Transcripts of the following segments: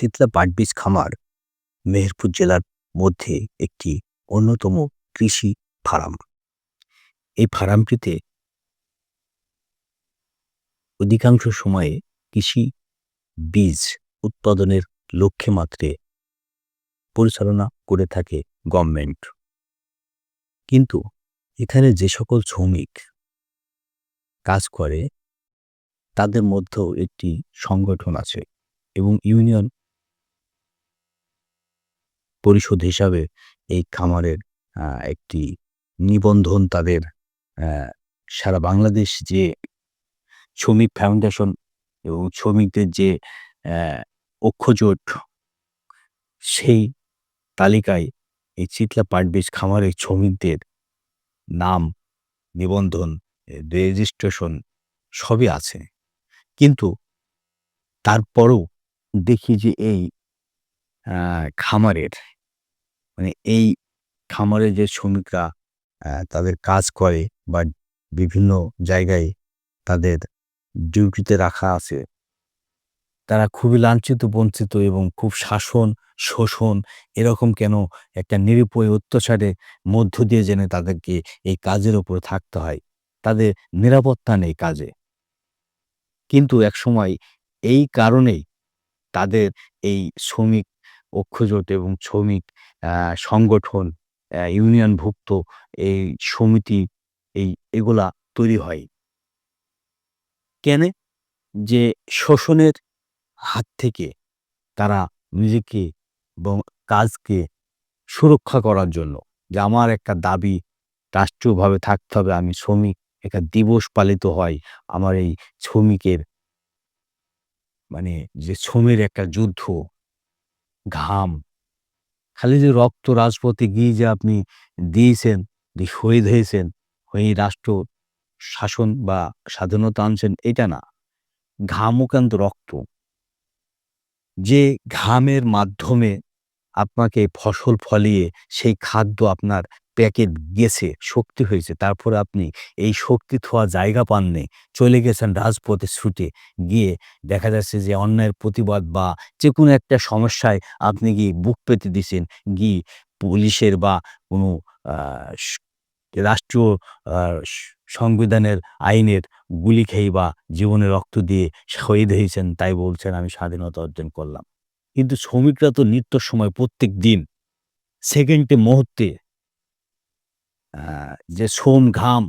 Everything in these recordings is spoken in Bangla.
তিতলা পাটবীজ খামার, মেহেরপুর জেলার মধ্যে একটি অন্যতম কৃষি ফার্ম। এই ফার্মটিতে অধিকাংশ সময়ে কৃষি বীজ উৎপাদনের লক্ষ্যে মাত্রে পরিচালনা করে থাকে গভর্নমেন্ট। কিন্তু এখানে যে সকল শ্রমিক কাজ করে, তাদের মধ্যেও একটি সংগঠন আছে এবং ইউনিয়ন পরিষদ হিসাবে এই খামারের একটি নিবন্ধন তাদের সারা বাংলাদেশ যে শ্রমিক ফাউন্ডেশন এবং শ্রমিকদের যে অক্ষজোট সেই তালিকায় এই চিতলা পাটবীজ খামারের শ্রমিকদের নাম, নিবন্ধন রেজিস্ট্রেশন সবই আছে। কিন্তু তারপরও দেখি যে এই খামারের মানে এই খামারে যে শ্রমিকরা তাদের কাজ করে বা বিভিন্ন জায়গায় তাদের ডিউটিতে রাখা আছে, তারা খুবই লাঞ্ছিত, বঞ্চিত এবং খুব শাসন, শোষণ এরকম কেন একটা নিরুপয় অত্যাচারের মধ্য দিয়ে জেনে তাদেরকে এই কাজের ওপর থাকতে হয়। তাদের নিরাপত্তা নেই কাজে। কিন্তু একসময় এই কারণেই তাদের এই শ্রমিক ঐক্যজোট এবং শ্রমিক সংগঠন ইউনিয়নভুক্ত এই সমিতি, এই এগুলা তৈরি হয়। কেন? যে শোষণের হাত থেকে তারা নিজেকে এবং কাজকে সুরক্ষা করার জন্য, যে আমার একটা দাবি রাষ্ট্রীয়ভাবে থাকতে হবে, আমি শ্রমিক, একটা দিবস পালিত হয়, আমার এই শ্রমিকের মানে যে শ্রমের একটা যুদ্ধ ঘাম। খালি যে রক্ত রাজপথে গিয়ে যে আপনি দিয়েছেন শহীদ হয়েছেন হয়ে রাষ্ট্র শাসন বা স্বাধীনতা আনছেন, এটা না। ঘামও কিন্তু রক্ত। যে ঘামের মাধ্যমে আপনাকে ফসল ফলিয়ে সেই খাদ্য আপনার প্যাকেট গেছে, শক্তি হয়েছে। তারপরে আপনি এই শক্তি থোয়া জায়গা পাননি, চলে গেছেন রাজপথে ছুটে গিয়ে দেখা যাচ্ছে যে অন্যায়ের প্রতিবাদ বা যে কোনো একটা সমস্যায় আপনি গিয়ে বুক পেতে দিছেন গিয়ে পুলিশের বা কোনো রাষ্ট্রীয় সংবিধানের আইনের গুলি খেয়ে বা জীবনে রক্ত দিয়ে শহীদ হয়েছেন, তাই বলছেন, আমি স্বাধীনতা অর্জন করলাম। কিন্তু শ্রমিকরা তো নিত্য সময় প্রত্যেক দিন সেকেন্ডে মুহূর্তে যে শ্রম ঘাম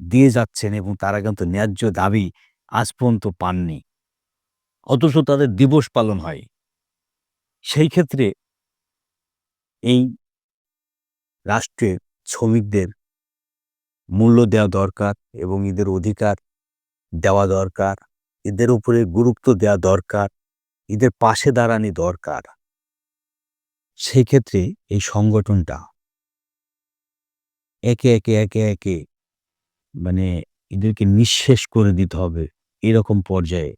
দিয়ে যাচ্ছেন এবং তারা কিন্তু ন্যায্য দাবি আজ পর্যন্ত পাননি। অথচ তাদের দিবস পালন হয়। সেই ক্ষেত্রে এই রাষ্ট্রে শ্রমিকদের মূল্য দেওয়া দরকার এবং এদের অধিকার দেওয়া দরকার, এদের উপরে গুরুত্ব দেওয়া দরকার, এদের পাশে দাঁড়ানি দরকার। সেই ক্ষেত্রে এই সংগঠনটা একে একে একে একে। মানে এদেরকে নিঃশেষ করে দিতে হবে এরকম পর্যায়ে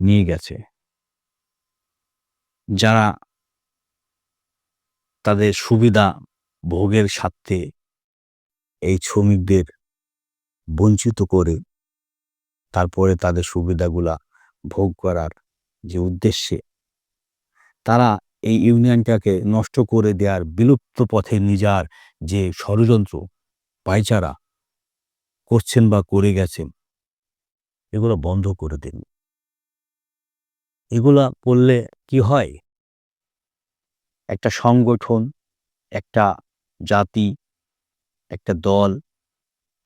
নিয়ে গেছে। যারা তাদের সুবিধা ভোগের স্বার্থে এই শ্রমিকদের বঞ্চিত করে তারপরে তাদের সুবিধাগুলা ভোগ করার যে উদ্দেশ্যে, তারা এই ইউনিয়নটাকে নষ্ট করে দেওয়ার বিলুপ্ত পথে নিজার যে ষড়যন্ত্র, পায়চারা করছেন বা করে গেছেন, এগুলো বন্ধ করে দিন। এগুলা করলে কি হয়? একটা সংগঠন, একটা জাতি, একটা দল,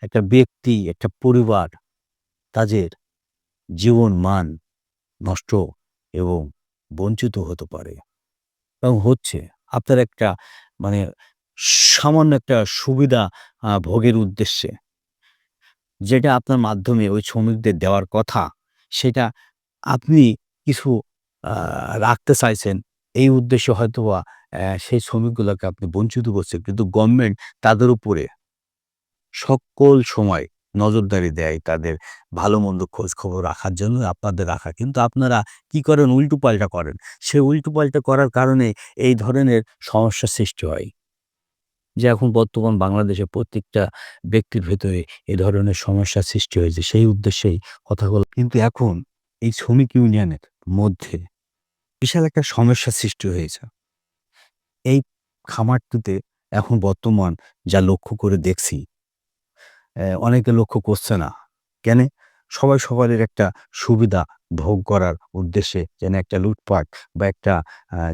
একটা ব্যক্তি, একটা পরিবার তাদের জীবন মান নষ্ট এবং বঞ্চিত হতে পারে। হচ্ছে আপনার একটা মানে সামান্য একটা সুবিধা ভোগের উদ্দেশ্যে। যেটা আপনার মাধ্যমে ওই শ্রমিকদের দেওয়ার কথা সেটা আপনি কিছু রাখতে চাইছেন এই উদ্দেশ্যে হয়তোবা আহ, সেই শ্রমিকগুলোকে আপনি বঞ্চিত করছেন। কিন্তু গভর্নমেন্ট তাদের উপরে সকল সময় নজরদারি দেয় তাদের ভালো মন্দ খোঁজ খবর রাখার জন্য আপনাদের রাখা। কিন্তু আপনারা কি করেন? উল্টো পাল্টা করেন। সেই উল্টো পাল্টা করার কারণে এই ধরনের সমস্যা সৃষ্টি হয়। যে এখন বর্তমান বাংলাদেশে প্রত্যেকটা ব্যক্তির ভেতরে এ ধরনের সমস্যা সৃষ্টি হয়েছে। সেই উদ্দেশ্যেই কথা কথাগুলো কিন্তু এখন এই শ্রমিক ইউনিয়নের মধ্যে বিশাল একটা সমস্যার সৃষ্টি হয়েছে। এই খামারটিতে এখন বর্তমান যা লক্ষ্য করে দেখছি অনেকে লক্ষ্য করছে না। কেনে? সবাই সবারের একটা সুবিধা ভোগ করার উদ্দেশ্যে যেন একটা লুটপাট বা একটা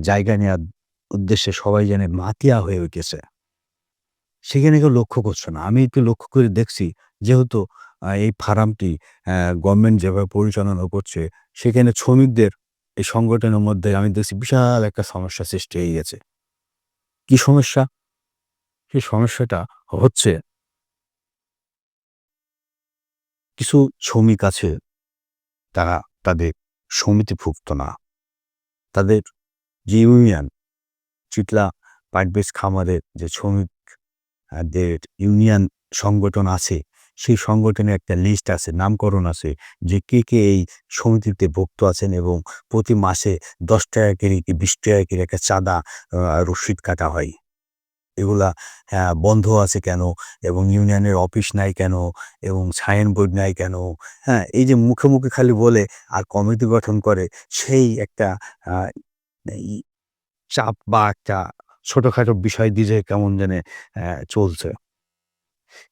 জায়গা নেওয়ার উদ্দেশ্যে সবাই যেন মাতিয়া হয়ে উঠেছে। সেখানে কেউ লক্ষ্য করছে না। আমি একটু লক্ষ্য করে দেখছি যেহেতু এই ফার্মটি গভর্নমেন্ট যেভাবে পরিচালনা করছে, সেখানে শ্রমিকদের এই সংগঠনের মধ্যে আমি দেখছি বিশাল একটা সমস্যা সৃষ্টি হয়ে গেছে। কি সমস্যা? সেই সমস্যাটা হচ্ছে কিছু শ্রমিক আছে, তারা তাদের সমিতি সমিতিভুক্ত না। তাদের যে ইউনিয়ন, চিটলা পাইট-বেস খামারের যে শ্রমিক আ দের ইউনিয়ন সংগঠন আছে, সেই সংগঠনের একটা লিস্ট আছে, নামকরণ আছে যে কে, কে এই সমিতিতে ভুক্ত আছেন এবং প্রতি মাসে ৳১০ করে কি ৳২০ করে একটা চাঁদা রসিদ কাটা হয়। এগুলা হ্যাঁ, বন্ধ আছে কেন? এবং ইউনিয়নের অফিস নাই কেন? এবং সাইন বোর্ড নাই কেন? হ্যাঁ? এই যে মুখে, মুখে খালি বলে আর কমিটি গঠন করে সেই একটা চাপ বা একটা ছোটখাটো বিষয় দিয়ে কেমন অ্যা চলছে।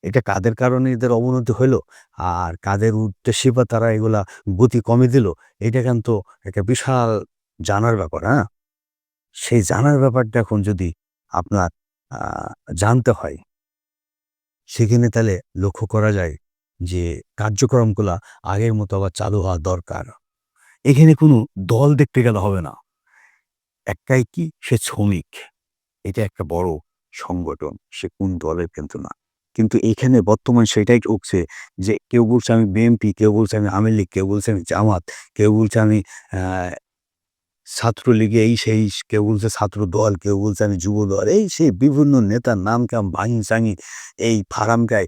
এটা কাদের কারণে এদের অবনতি হইল? আর কাদের উদ্দেশ্যে বা তারা এগুলা গতি কমে দিল? এটা কিন্তু একটা বিশাল জানার ব্যাপার, হ্যাঁ? সেই জানার ব্যাপারটা এখন যদি আপনার জানতে হয় সেখানে তাহলে লক্ষ্য করা যায় যে কার্যক্রমগুলা আগের মতো আবার চালু হওয়া দরকার। এখানে কোনো দল দেখতে গেলে হবে না। একটাই কি? সে শ্রমিক। এটা একটা বড় সংগঠন। সে কোন দলের কিন্তু না। কিন্তু এখানে বর্তমান সেটাই উঠছে যে কেউ বলছে আমি বিএনপি, কেউ বলছে আমি আওয়ামী লীগ, কেউ বলছে আমি জামাত, কেউ বলছে আমি ছাত্রলীগে এই সেই, কেউ বলছে ছাত্রদল, কেউ বলছে আমি যুবদল। এই সেই বিভিন্ন নেতার নাম-কাম ভাঙি-চাঙি এই ফার্মটায়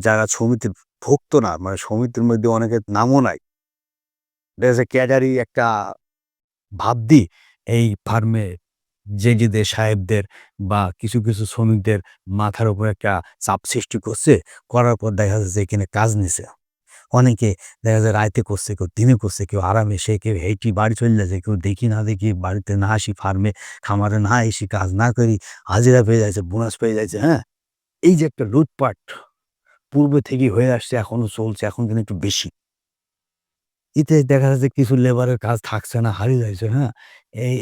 যারা সমিতির ভুক্ত না, মানে সমিতির মধ্যে অনেকের নামও নাই। দেখা ক্যাডারি একটা ভাব ভাবদি এই ফার্মে জেডিদের, সাহেবদের বা কিছু, কিছু শ্রমিকদের মাথার উপর একটা চাপ সৃষ্টি করছে। করার পর দেখা যাচ্ছে এখানে কাজ নিছে। অনেকে দেখা যায় রাইতে করছে, কেউ দিনে করছে, কেউ আরামে সে কেউ হেঁটে বাড়ি চলে যাচ্ছে, কেউ দেখি না দেখি বাড়িতে না আসি ফার্মে খামারে না এসে কাজ না করি হাজিরা পেয়ে যাচ্ছে, বোনাস পেয়ে যাচ্ছে, হ্যাঁ? এই যে একটা লুটপাট পূর্বে থেকেই হয়ে আসছে, এখনও চলছে, এখন কিন্তু একটু বেশি। এতে দেখা যাচ্ছে কিছু লেবারের কাজ থাকছে না, হারিয়ে যাচ্ছে, হ্যাঁ?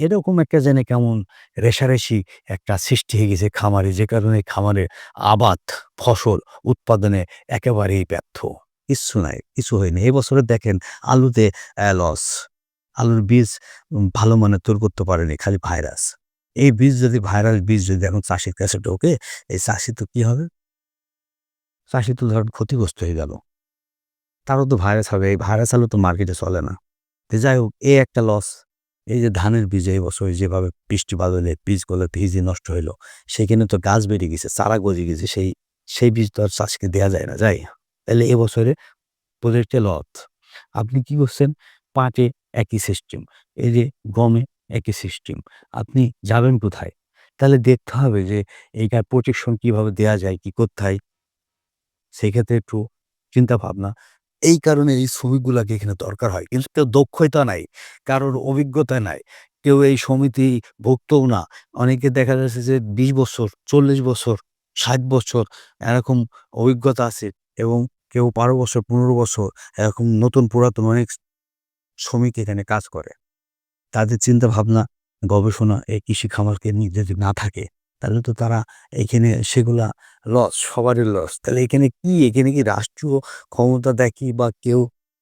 এরকম একটা যেন কেমন রেষারেষি একটা সৃষ্টি হয়ে গেছে খামারে, যে কারণে খামারে আবাদ, ফসল উৎপাদনে একেবারেই ব্যর্থ। কিচ্ছু নাই, কিছু হয়নি। এবছরে দেখেন আলুতে লস। আলুর বীজ ভালো মানের তৈরি করতে পারেনি, খালি ভাইরাস। এই বীজ যদি ভাইরাস বীজ যদি এখন চাষির কাছে ঢোকে, এই চাষি তো কি হবে? চাষি তো ধরেন ক্ষতিগ্রস্ত হয়ে গেল। তারও তো ভাইরাস হবে। এই ভাইরাস আলু তো মার্কেটে চলে না। যাই হোক, এ একটা লস। এই যে ধানের বীজ এই বছর যেভাবে বৃষ্টি বাদলে বীজগুলো ভিজে নষ্ট হইল, সেখানে তো গাছ বেড়ে গেছে, চারা গজে গেছে। সেই, সেই বীজ তো আর চাষীকে দেওয়া যায় না, যায়? তাইলে এবছরে প্রজেক্টে লস। আপনি কি করছেন? পাটে একই সিস্টেম। এই যে গমে একই সিস্টেম। আপনি যাবেন কোথায়? তাহলে দেখতে হবে যে এইটার প্রোটেকশন কীভাবে দেয়া যায়, কি কোথায়? সেক্ষেত্রে একটু চিন্তা ভাবনা। এই কারণে এই শ্রমিকগুলাকে এখানে দরকার হয়। কিন্তু কেউ দক্ষতা নাই, কারোর অভিজ্ঞতা নাই। কেউ এই সমিতি ভুক্তও না। অনেকে দেখা যাচ্ছে যে ২০ বছর, ৪০ বছর, ৬০ বছর এরকম অভিজ্ঞতা আছে এবং কেউ ১২ বছর, ১৫ বছর এরকম নতুন পুরাতন অনেক শ্রমিক এখানে কাজ করে। তাদের চিন্তাভাবনা, গবেষণা এই কৃষি খামারকে নিয়ে যদি না থাকে, তাহলে তো তারা এইখানে সেগুলা লস, সবারই লস। তাহলে এখানে কি? এখানে কি রাষ্ট্রীয় ক্ষমতা দেখি বা কেউ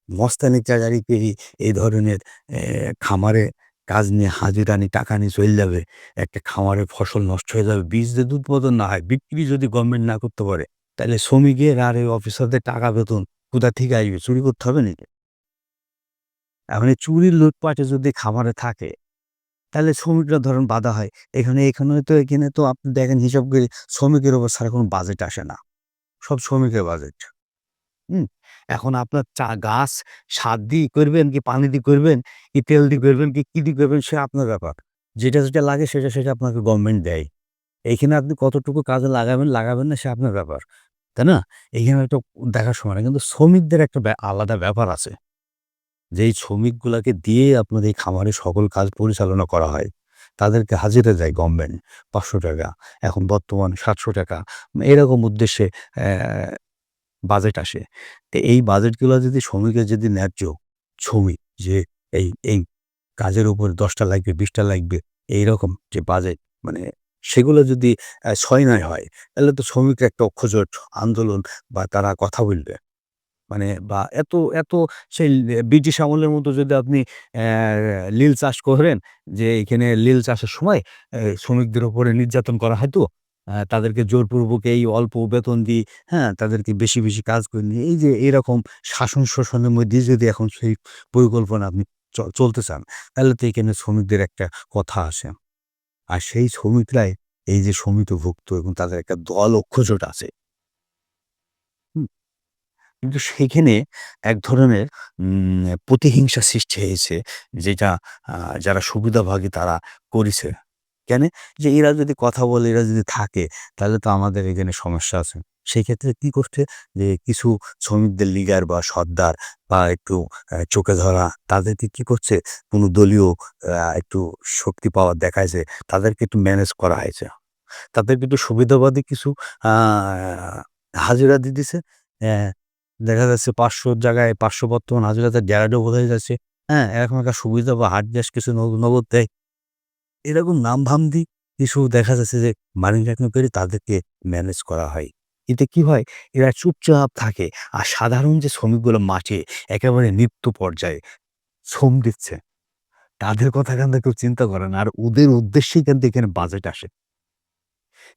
মস্তানি চাচারি করি এই ধরনের খামারে কাজ নিয়ে হাজিরা নিয়ে টাকা নিয়ে চলে যাবে। একটা খামারের ফসল নষ্ট হয়ে যাবে। বীজ যদি উৎপাদন না হয়, বিক্রি যদি গভর্নমেন্ট না করতে পারে, তাহলে শ্রমিকের আর এই অফিসারদের টাকা বেতন কোথা থেকে আসবে? চুরি করতে হবে নাকি? এখন চুরির লুটপাটে যদি খাবারে থাকে, তাহলে শ্রমিকরা ধরেন বাধা হয়। এখানে এখানে তো এখানে তো আপনি দেখেন হিসাব করে শ্রমিকের ওপর ছাড়া কোনো বাজেট আসে না। সব শ্রমিকের বাজেট। হুম? এখন আপনার চা গাছ সার দিয়ে করবেন কি পানি দিয়ে করবেন, কি তেল দিয়ে করবেন কি, কী দিয়ে করবেন সে আপনার ব্যাপার। যেটা, যেটা লাগে সেটা, সেটা আপনাকে গভর্নমেন্ট দেয়। এইখানে আপনি কতটুকু কাজে লাগাবেন, লাগাবেন না সে আপনার ব্যাপার। তাই না? এইখানে একটা দেখার সময় না। কিন্তু শ্রমিকদের একটা আলাদা ব্যাপার আছে। যেই শ্রমিকগুলাকে দিয়ে আপনার এই খামারে সকল কাজ পরিচালনা করা হয়। তাদেরকে হাজিরা দেয় গভর্নমেন্ট ৳৫০০ এখন বর্তমান ৳৭০০ এরকম উদ্দেশ্যে বাজেট আসে। তো এই বাজেটগুলো যদি শ্রমিকের যদি ন্যায্য শ্রমিক যে এই, এই কাজের উপর দশটা লাগবে, ২০ টা লাগবে এইরকম যে বাজেট মানে সেগুলো যদি অ্যা ছয়-নয় হয় তাহলে তো শ্রমিকরা একটা অক্ষজোট আন্দোলন বা তারা কথা বলবে। মানে বা এত, এত সেই ব্রিটিশ আমলের মতো যদি আপনি নীল চাষ করেন যে এখানে লীল চাষের সময় শ্রমিকদের উপরে নির্যাতন করা হয়তো। আ তাদেরকে জোরপূর্বক এই অল্প বেতন দিয়ে, হ্যাঁ? তাদেরকে বেশি, বেশি কাজ করে নিয়ে এই যে এরকম শাসন শোষণের মধ্যে যদি এখন সেই পরিকল্পনা আপনি চলতে চান, তাহলে তো এখানে শ্রমিকদের একটা কথা আসে। আর সেই শ্রমিকরাই এই যে সমিতিভুক্ত এবং তাদের একটা দল অক্ষজোট আছে। কিন্তু সেখানে এক ধরনের প্রতিহিংসা সৃষ্টি হয়েছে যেটা যারা সুবিধাভোগী তারা করেছে। কেন যে এরা যদি কথা বলে, এরা যদি থাকে তাহলে তো আমাদের এখানে সমস্যা আছে। সেক্ষেত্রে কি করছে? যে, কিছু শ্রমিকদের লিডার বা সর্দার বা একটু চোখে ধরা তাদেরকে কি করছে? কোনো দলীয় একটু শক্তি পাওয়ার দেখাইছে। তাদেরকে একটু ম্যানেজ করা হয়েছে। তাদের কিন্তু সুবিধাবাদী কিছু হাজিরা দিয়ে দিছে। দেখা যাচ্ছে ৫০০ র জায়গায় ৫০০ বর্তমান হাজিরাতে ১৫০ ডবল হয়ে যাচ্ছে। হ্যাঁ? এরকম একটা সুবিধা বা হার্ড ক্যাশ কিছু নগ নগদ দেয়। এরকম নাম-ধাম দিয়ে কিছু দেখা যাচ্ছে যে মানি-টানি করে তাদেরকে ম্যানেজ করা হয়। এতে কি হয়? এরা চুপচাপ থাকে। আর সাধারণ যে শ্রমিকগুলো মাঠে একেবারে নিত্য পর্যায়ে শ্রম দিচ্ছে, তাদের কথা কিন্তু কেউ চিন্তা করে না। আর ওদের উদ্দেশ্যেই কিন্তু এখানে বাজেট আসে।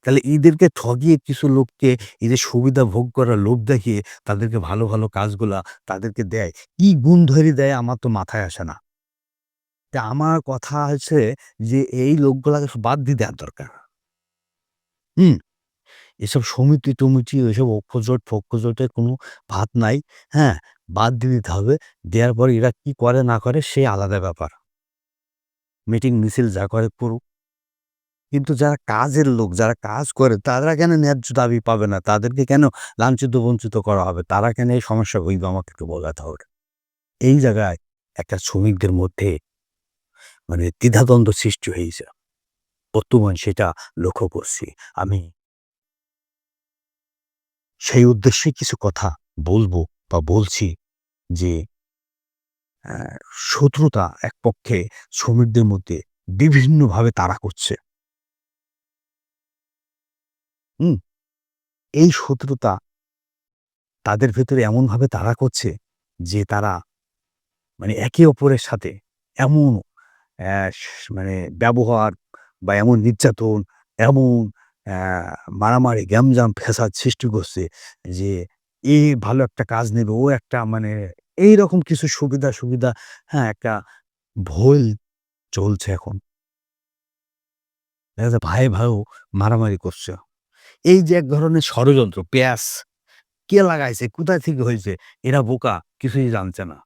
তাহলে এদেরকে ঠগিয়ে কিছু লোককে যে সুবিধা ভোগ করার লোভ দেখিয়ে তাদেরকে ভালো, ভালো কাজগুলা তাদেরকে দেয়। কি গুণ ধরে দেয় আমার তো মাথায় আসে না। তা আমার কথা হচ্ছে যে এই লোকগুলাকে বাদ দিয়ে দেওয়ার দরকার। হুম? এসব সমিতি-টমিতি এসব অক্ষজোট-ফক্ষজোটের কোনো ভাত নাই। হ্যাঁ? বাদ দিয়ে দিতে হবে। দেওয়ার পরে এরা কি করে না করে সে আলাদা ব্যাপার। মিটিং মিছিল যা করে করুক। কিন্তু যারা কাজের লোক, যারা কাজ করে তারা কেন ন্যায্য দাবি পাবে না? তাদেরকে কেন লাঞ্ছিত-বঞ্চিত করা হবে? তারা কেন এই সমস্যা ভুগবে আমাকে একটু বোঝাতে হবে। এই জায়গায় একটা শ্রমিকদের মধ্যে মানে দ্বিধাদ্বন্দ্ব সৃষ্টি হয়েছে। বর্তমান সেটা লক্ষ্য করছি আমি। সেই উদ্দেশ্যে কিছু কথা বলব বা বলছি যে শত্রুতা এক পক্ষে শ্রমিকদের মধ্যে বিভিন্নভাবে তারা করছে। হুম? এই শত্রুতা তাদের ভেতরে এমনভাবে তারা করছে যে তারা মানে একে অপরের সাথে এমন মানে ব্যবহার বা এমন নির্যাতন, এমন মারামারি, গ্যাঞ্জাম, ফ্যাসাদ সৃষ্টি করছে যে এ ভালো একটা কাজ নেবে, ও একটা মানে এই রকম কিছু সুবিধা, সুবিধা হ্যাঁ, একটা ভুল চলছে এখন। দেখা ভাইয়ে ভাইও মারামারি করছে। এই যে এক ধরনের ষড়যন্ত্র, প্যাঁচ কে লাগাইছে, কোথায় থেকে হয়েছে? এরা বোকা, কিছুই জানছে না।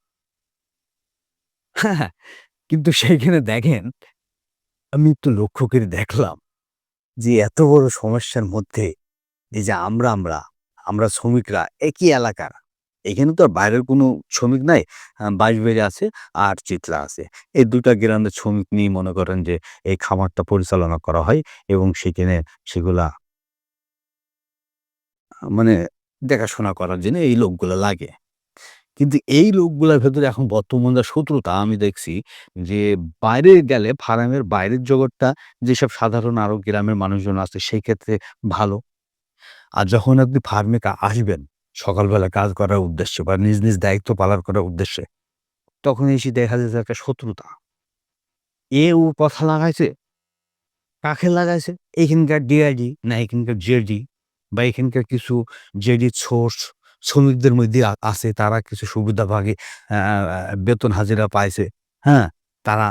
হ্যাঁ, হ্যাঁ। কিন্তু সেইখানে দেখেন, আমি একটু লক্ষ্য করে দেখলাম যে এত বড় সমস্যার মধ্যে এই যে আমরা, আমরা, আমরা শ্রমিকরা একই এলাকার। এখানে তো আর বাইরের কোনো শ্রমিক নাই। আ বাঁশবেড়ে আছে আর চিত্রা আছে। এই ২ টা গ্রামের শ্রমিক নিয়ে মনে করেন যে এই খামারটা পরিচালনা করা হয় এবং সেখানে সেগুলা মানে দেখাশোনা করার জন্য এই লোকগুলো লাগে। কিন্তু এই লোকগুলোর ভেতরে এখন বর্তমান যা শত্রুতা আমি দেখছি যে বাইরে গেলে ফার্মের বাইরের জগৎটা যেসব সাধারণ আরও গ্রামের মানুষজন আছে সেই ক্ষেত্রে ভালো। আর যখন আপনি ফার্মে আসবেন সকালবেলা কাজ করার উদ্দেশ্যে বা নিজ, নিজ দায়িত্ব পালন করার উদ্দেশ্যে, তখন এসে দেখা যায় একটা শত্রুতা। এ ও কথা লাগাইছে, কাকে লাগাইছে? এখানকার ডিআইডি না এখানকার জেডি বা এখানকার কিছু জেডি সোর্স শ্রমিকদের মধ্যে আছে তারা কিছু সুবিধাভাগী বেতন হাজিরা পাইছে। হ্যাঁ? তারা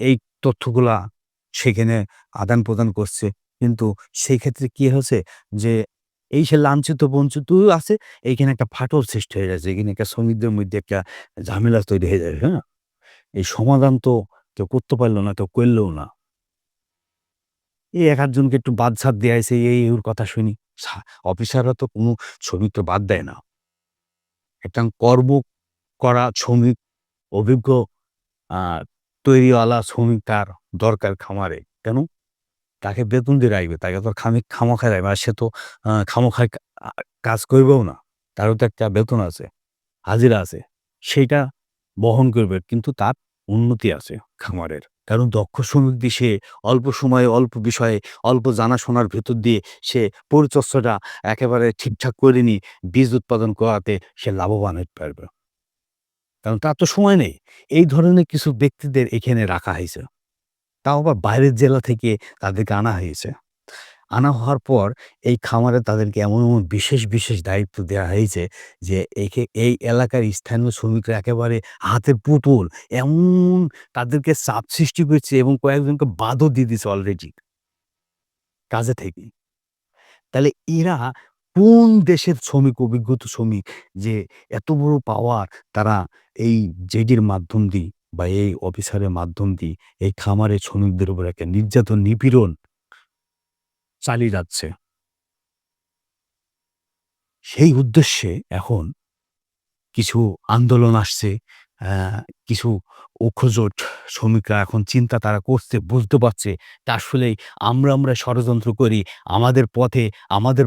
এই তথ্যগুলা সেখানে আদান-প্রদান করছে। কিন্তু সেই ক্ষেত্রে কি হয়েছে যে এই সে লাঞ্ছিত বঞ্চিত আছে, এইখানে একটা ফাটল সৃষ্টি হয়ে যাচ্ছে। এখানে একটা শ্রমিকদের মধ্যে একটা ঝামেলা তৈরি হয়ে যাবে, হ্যাঁ? এই সমাধান তো কেউ করতে পারল না, কেউ করলেও না। এই এক আধজনকে একটু বাদ-ছাদ দেয়া হইছে এই ওর কথা শুনি। অফিসাররা তো কোনো শ্রমিক তো বাদ দেয় না। একটা কর্ম করা শ্রমিক অভিজ্ঞ তৈরিওয়ালা শ্রমিক তার দরকার খামারে। কেন? তাকে বেতন দিয়ে রাখবে। তাকে তো খামি খামোখায় রাখবে আর সে তো খামোখায় কাজ করবেও না। তারও তো একটা বেতন আছে, হাজিরা আছে। সেইটা বহন করবে। কিন্তু তার উন্নতি আছে খামারের। কারণ দক্ষ শ্রমিক দিয়ে সে অল্প সময়ে, অল্প বিষয়ে, অল্প জানাশোনার ভেতর দিয়ে সে পরিচর্যাটা একেবারে ঠিকঠাক করে নিয়ে বীজ উৎপাদন করাতে সে লাভবান হতে পারবে। কারণ তার তো সময় নেই। এই ধরনের কিছু ব্যক্তিদের এখানে রাখা হয়েছে তাও আবার বাইরের জেলা থেকে তাদেরকে আনা হয়েছে। আনা হওয়ার পর এই খামারে তাদেরকে এমন, এমন বিশেষ, বিশেষ দায়িত্ব দেওয়া হয়েছে যে একে এই এলাকার স্থানীয় শ্রমিকরা একেবারে হাতের পুতুল। এমন তাদেরকে চাপ সৃষ্টি করেছে এবং কয়েকজনকে বাদও দিয়ে দিছে অলরেডি। কাজে থেকে। তাহলে এরা কোন দেশের শ্রমিক, অভিজ্ঞত শ্রমিক যে এত বড় পাওয়ার তারা এই জেডির মাধ্যম দিয়ে বা এই অফিসারের মাধ্যম দিয়ে এই খামারের শ্রমিকদের উপর একটা নির্যাতন, নিপীড়ন চালিয়ে যাচ্ছে। সেই উদ্দেশ্যে এখন কিছু আন্দোলন আসছে। কিছু অখ্যাজোট শ্রমিকরা এখন চিন্তা তারা করছে, বুঝতে পারছে তা আসলেই আমরা, আমরা ষড়যন্ত্র করি। আমাদের পথে, আমাদের